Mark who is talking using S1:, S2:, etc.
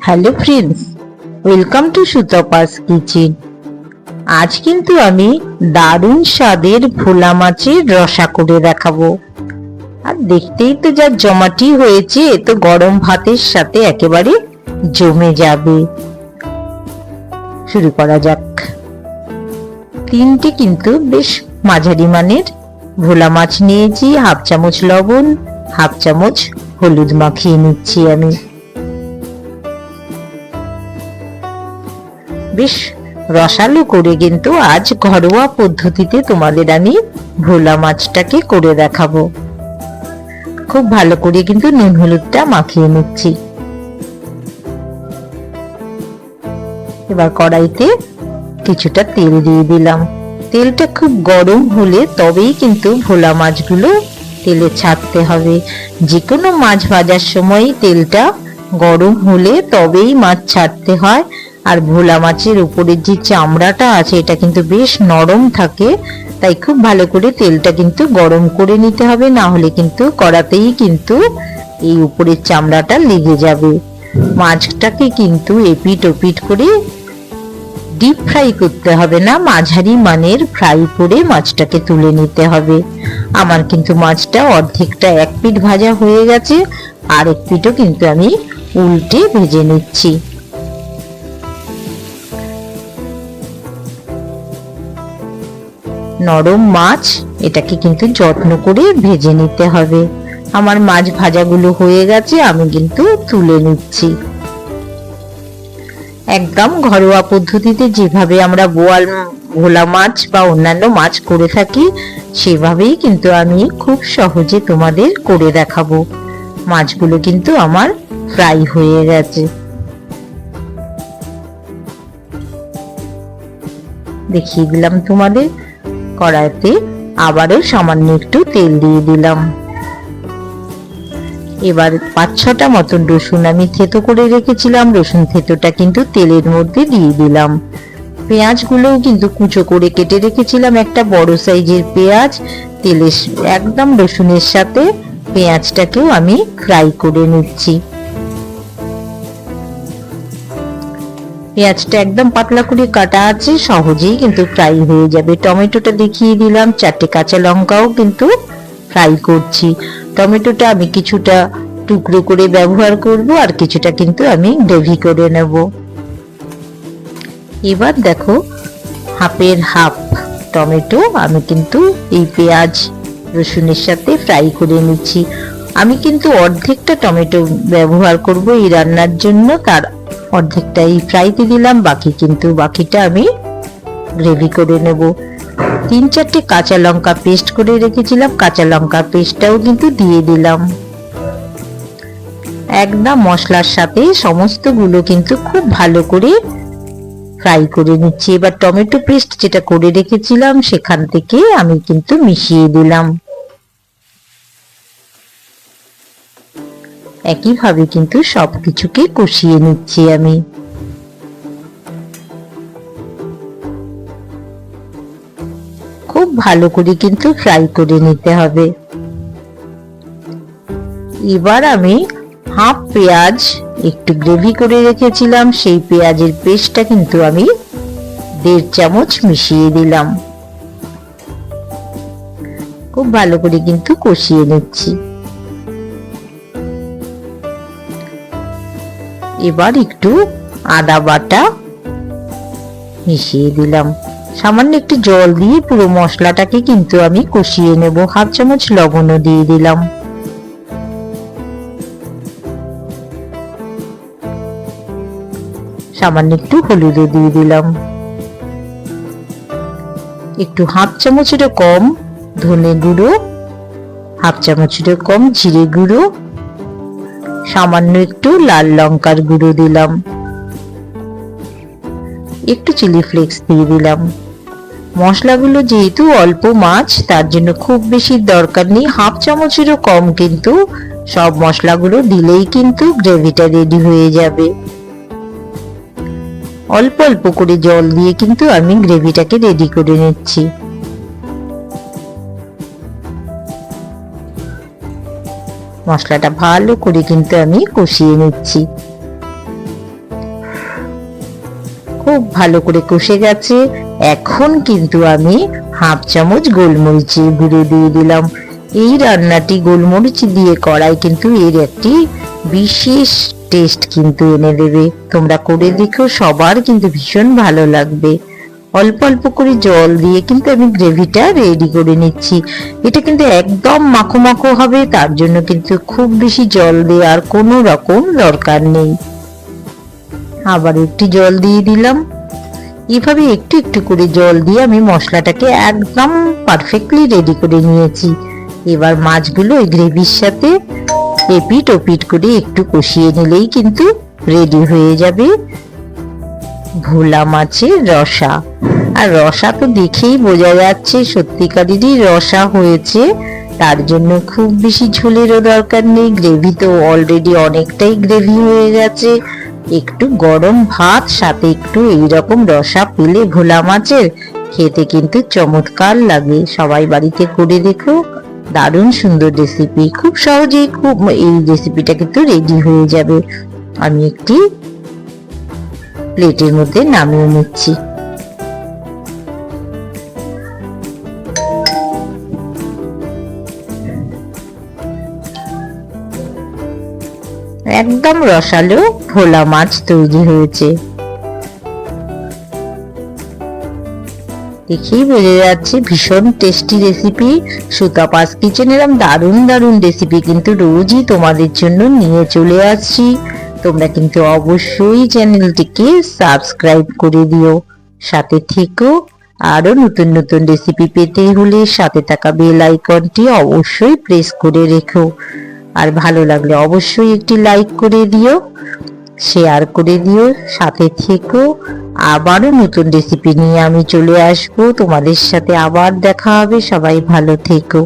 S1: Hello friends welcome to Sutapa's kitchen আজ কিন্তু আমি দারুণ স্বাদের ভোলা মাছের রসা করে দেখাবো। আর দেখতেই তো যা জমাটি হয়েছে তো গরম ভাতের সাথে একেবারে জমে যাবে। শুরু করা যাক। তিনটে কিন্তু বেশ মাঝারি মানের ভোলা মাছ নিয়েছি। হাফ চামচ লবণ, হাফ চামচ হলুদ মাখিয়ে নিচ্ছি আমি। বেশ রসালো করে কিন্তু আজ ঘরোয়া পদ্ধতিতে তোমাদের আমি ভোলা মাছটাকে করে দেখাবো। খুব ভালো করে কিন্তু নুন হলুদটা মাখিয়ে নিচ্ছি। এবার কড়াইতে কিছুটা তেল দিয়ে দিলাম। তেলটা খুব গরম হলে তবেই কিন্তু ভোলা মাছগুলো তেলে ছাড়তে হবে। যে কোনো মাছ ভাজার সময় তেলটা গরম হলে তবেই মাছ ছাড়তে হয়। আর ভোলা মাছের উপরের যে চামড়াটা আছে, এটা কিন্তু বেশ নরম থাকে। তাই খুব ভালো করে তেলটা কিন্তু গরম করে নিতে হবে, না হলে কিন্তু কড়াতেই কিন্তু এই উপরের চামড়াটা লেগে যাবে। মাছটাকে কিন্তু এপিট ওপিট করে ডিপ ফ্রাই করতে হবে না, মাঝারি মানের ফ্রাই করে মাছটাকে তুলে নিতে হবে। আমার কিন্তু মাছটা অর্ধেকটা এক পিঠ ভাজা হয়ে গেছে, আর এক পিঠও কিন্তু আমি উল্টে ভেজে নিচ্ছি। নরম মাছ, এটাকে কিন্তু যত্ন করে ভেজে নিতে হবে। আমার মাছ ভাজাগুলো হয়ে গেছে, আমি কিন্তু তুলে নিচ্ছি। একদম ঘরোয়া পদ্ধতিতে যেভাবে আমরা বোয়াল ভোলা মাছ বা অন্যান্য মাছ করে থাকি, সেভাবেই কিন্তু আমি খুব সহজে তোমাদের করে দেখাবো। মাছগুলো কিন্তু আমার ফ্রাই হয়ে গেছে। দেখিয়ে দিলাম তোমাদের। কড়াইতে আবারও সামান্য একটু তেল দিয়ে দিলাম। এবার পাঁচ ছটা মতন রসুন আমি থেতো করে রেখেছিলাম। রসুন থেতোটা কিন্তু তেলের মধ্যে দিয়ে দিলাম। পেঁয়াজগুলোও কিন্তু কুচো করে কেটে রেখেছিলাম একটা বড় সাইজের পেঁয়াজ। তেলের একদম রসুনের সাথে পেঁয়াজটাকেও আমি ফ্রাই করে নিচ্ছি। পেঁয়াজটা একদম পাতলা করে কাটা আছে, সহজেই কিন্তু ফ্রাই হয়ে যাবে। টমেটোটা দেখিয়ে দিলাম, চারটে কাঁচা লঙ্কাও কিন্তু ফ্রাই করছি। টমেটোটা আমি কিছুটা টুকরো করে ব্যবহার করব আর কিছুটা কিন্তু আমি গ্রেভি করে নেব। এবার দেখো, হাফের হাফ টমেটো আমি কিন্তু এই পেঁয়াজ, রসুনের সাথে ফ্রাই করে নিচ্ছি। আমি কিন্তু অর্ধেকটা টমেটো ব্যবহার করব এই রান্নার জন্য, তার অর্ধেকটা এই ফ্রাইতে দিলাম, বাকি কিন্তু বাকিটা আমি গ্রেভি করে নেব। তিন চারটে কাঁচা লঙ্কা পেস্ট করে রেখেছিলাম, কাঁচা লঙ্কা পেস্টটাও কিন্তু দিয়ে দিলাম। একদম মশলার সাথে সমস্তগুলো কিন্তু খুব ভালো করে ফ্রাই করে নিচ্ছি। এবার টমেটো পেস্ট যেটা করে রেখেছিলাম, সেখান থেকে আমি কিন্তু মিশিয়ে দিলাম। একইভাবে কিন্তু সবকিছুকে কষিয়ে নিচ্ছি আমি। খুব ভালো করে কিন্তু ফ্রাই করে নিতে হবে। এবার আমি হাফ পেঁয়াজ, একটু গ্রেভি করে রেখেছিলাম, সেই পেঁয়াজের পেস্টটা কিন্তু আমি দেড় চামচ মিশিয়ে দিলাম। খুব ভালো করে কিন্তু কষিয়ে নিচ্ছি। এবার একটু আদা বাটা মিশিয়ে দিলাম। সামান্য একটু জল দিয়ে পুরো মশলাটাকে কিন্তু আমি কষিয়ে নেব। হাফ চামচ লবণও দিয়ে দিলাম। সামান্য একটু হলুদও দিয়ে দিলাম। একটু হাফ চামচেরও কম ধনে গুঁড়ো, হাফ চামচেরও কম জিরে গুঁড়ো সামান্য একটু লাল লঙ্কার গুঁড়ো দিলাম। একটু চিলি ফ্লেক্স দিয়ে দিলাম। মশলাগুলো যেহেতু অল্প মাছ, তার জন্য খুব বেশি দরকার নেই। হাফ চামচেরও কম কিন্তু সব মশলাগুলো দিলেই কিন্তু গ্রেভিটা রেডি হয়ে যাবে। অল্প অল্প করে জল দিয়ে কিন্তু আমি গ্রেভিটাকে রেডি করে নিচ্ছি। মশলাটা ভালো করে কিন্তু আমি কষিয়ে নিচ্ছি। খুব ভালো করে কষে গেছে। এখন কিন্তু আমি হাফ চামচ গোলমরিচের গুঁড়ো দিয়ে দিলাম। এই রান্নাটি গোলমরিচ দিয়ে করাই কিন্তু এর একটি বিশেষ টেস্ট কিন্তু এনে দেবে। তোমরা করে দেখো, সবার কিন্তু ভীষণ ভালো লাগবে। অল্প অল্প করে জল দিয়ে কিন্তু আমি গ্রেভিটা রেডি করে নিচ্ছি। এটা কিন্তু একদম মাখো মাখো হবে, তার জন্য কিন্তু খুব বেশি জল দেওয়ার কোনো রকম দরকার নেই। আবার একটু জল দিয়ে দিলাম। এভাবে একটু একটু করে জল দিয়ে আমি মশলাটাকে একদম পারফেক্টলি রেডি করে নিয়েছি। এবার মাছগুলো ওই গ্রেভির সাথে এপিট ওপিট করে একটু কষিয়ে নিলেই কিন্তু রেডি হয়ে যাবে। ভোলা মাছের রসা। আর রসা তো দেখেই বোঝা যাচ্ছে সত্যিকারেরই রসা হয়েছে, তার জন্য খুব বেশি ঝোলেরও দরকার নেই। গ্রেভি তো অলরেডি অনেকটাই গ্রেভি হয়ে গেছে। একটু গরম ভাত, সাথে একটু এইরকম রসা পেলে ভোলা মাছের, খেতে কিন্তু চমৎকার লাগে। সবাই বাড়িতে করে দেখো, দারুণ সুন্দর রেসিপি খুব সহজেই খুব, এই রেসিপিটা কিন্তু রেডি হয়ে যাবে। আমি একটি প্লেটের মধ্যে নামিয়ে নিচ্ছি। একদম রসালো ভোলা মাছ তৈরি হয়েছে। দেখেই বোঝা যাচ্ছে ভীষণ টেস্টি রেসিপি সুতাপাস কিচেন এরম দারুণ দারুণ রেসিপি কিন্তু রোজই তোমাদের জন্য নিয়ে চলে আসছি। তোমরা কিন্তু অবশ্যই চ্যানেলটিকে সাবস্ক্রাইব করে দিও। সাথে থেকো। আরও নতুন নতুন রেসিপি পেতে হলে সাথে থাকা বেল আইকনটি অবশ্যই প্রেস করে রেখো। আর ভালো লাগলে অবশ্যই একটি লাইক করে দিও, শেয়ার করে দিও। সাথে থেকো। আবারও নতুন রেসিপি নিয়ে আমি চলে আসব। তোমাদের সাথে আবার দেখা হবে। সবাই ভালো থেকো।